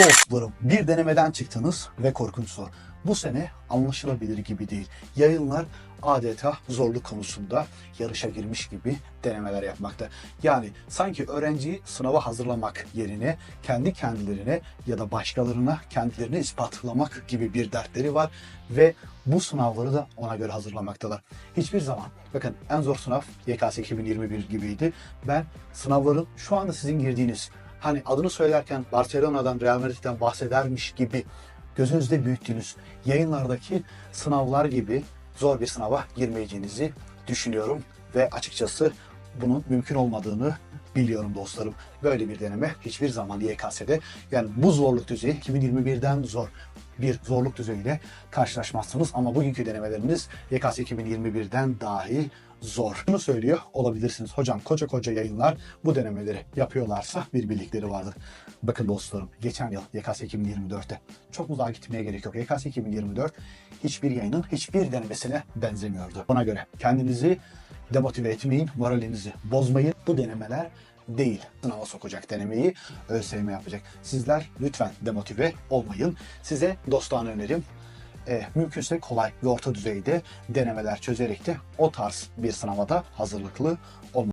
Dostlarım bir denemeden çıktınız ve korkunç soru. Bu sene anlaşılabilir gibi değil. Yayınlar adeta zorluk konusunda yarışa girmiş gibi denemeler yapmakta. Yani sanki öğrenciyi sınava hazırlamak yerine kendi kendilerine ya da başkalarına kendilerini ispatlamak gibi bir dertleri var ve bu sınavları da ona göre hazırlamaktalar. Hiçbir zaman bakın en zor sınav YKS 2021 gibiydi. Ben sınavların şu anda sizin girdiğiniz hani adını söylerken Barcelona'dan, Real Madrid'den bahsedermiş gibi gözünüzde büyüttüğünüz yayınlardaki sınavlar gibi zor bir sınava girmeyeceğinizi düşünüyorum ve açıkçası bunun mümkün olmadığını biliyorum dostlarım. Böyle bir deneme hiçbir zaman YKS'de yani bu zorluk düzeyi 2021'den zor bir zorluk düzeyiyle karşılaşmazsınız ama bugünkü denemeleriniz YKS 2021'den dahi zor. Bunu söylüyor olabilirsiniz. Hocam koca koca yayınlar bu denemeleri yapıyorlarsa bir bildikleri vardır. Bakın dostlarım geçen yıl YKS 2024'te çok uzağa gitmeye gerek yok. YKS 2024 hiçbir yayının hiçbir denemesine benzemiyordu. Ona göre kendinizi demotive etmeyin, moralinizi bozmayın. Bu denemeler değil. Sınava sokacak denemeyi ÖSYM yapacak. Sizler lütfen demotive olmayın. Size dostane önerim e, mümkünse kolay ve orta düzeyde denemeler çözerek de o tarz bir sınava da hazırlıklı olmak.